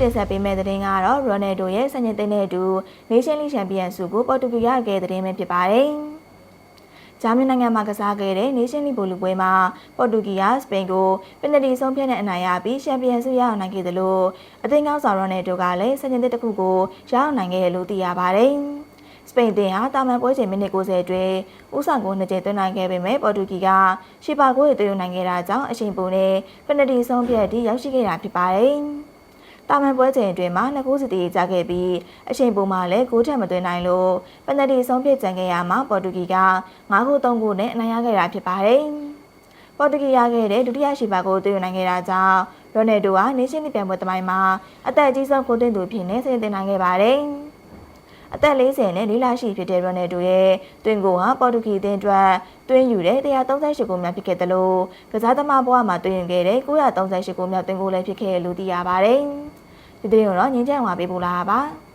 တင်ဆက်ပေးမယ့်သတင်းကတော့ရိုနယ်ဒိုရဲ့ဆန်ကျင်သိန်းနဲ့အတူ Nation League Champion ဆုကိုပေါ်တူဂီရခဲ့တဲ့သတင်းပဲဖြစ်ပါတယ်။ဂျာမနီနိုင်ငံမှာကစားခဲ့တဲ့ Nation League ဘောလုံးပွဲမှာပေါ်တူဂီကစပိန်ကိုပင်နတီဆုံးဖြတ်တဲ့အနိုင်ရပြီးချန်ပီယံဆုရအောင်နိုင်ခဲ့တယ်လို့အသင်းကောင်းဆောင်ရိုနယ်ဒိုကလည်းဆန်ကျင်သိန်းတစ်ခုကိုရအောင်နိုင်ခဲ့တယ်လို့သိရပါတယ်။စပိန်တင်ဟာတာမန်ပွဲချိန်မိနစ်90အတွင်းဦးဆောင်ကိုနှစ်ကြိမ်သွင်းနိုင်ခဲ့ပေမဲ့ပေါ်တူဂီကရှီပါကိုရသွင်းနိုင်ခဲ့တာကြောင့်အချိန်ပိုနဲ့ပင်နတီဆုံးဖြတ်ပြီးရောက်ရှိခဲ့တာဖြစ်ပါတယ်။ တာမန်ပွဲချိန်အတွင်းမှာနှစ်ခုစီတည်ကြခဲ့ပြီးအချိန်ပိုမှာလည်းဂိုးထက်မသွင်းနိုင်လို့ပင်နတီဆုံးဖြတ်ကြံခဲ့ရမှာပေါ်တူဂီက9ခု3ခုနဲ့အနိုင်ရခဲ့တာဖြစ်ပါတယ်။ပေါ်တူဂီရခဲ့တဲ့ဒုတိယရှီပါကိုသွင်းနိုင်ခဲ့တာကြောင့်ရိုနယ်ဒိုဟာနေရှင်ပြည်ပြိုင်ပွဲသမိုင်းမှာအသက်အကြီးဆုံးကိုသွင်းသူဖြစ်နေဆင်တင်နိုင်ခဲ့ပါတယ်။အသက်40နဲ့လေးလရှိဖြစ်တဲ့ရိုနယ်ဒိုရဲ့တွင်ကိုဟာပေါ်တူဂီအသင်းအတွက်တွင်းယူတဲ့138ဂိုးများဖြစ်ခဲ့တယ်လို့ကစားသမားဘဝမှာတွင်းယူခဲ့တဲ့938ဂိုးများတွင်ကိုလည်းဖြစ်ခဲ့လို့သိရပါတယ်။ ဒီသတင်းကိုတော့ငင်းချမ်းဝါပေးပို့လာတာပါ။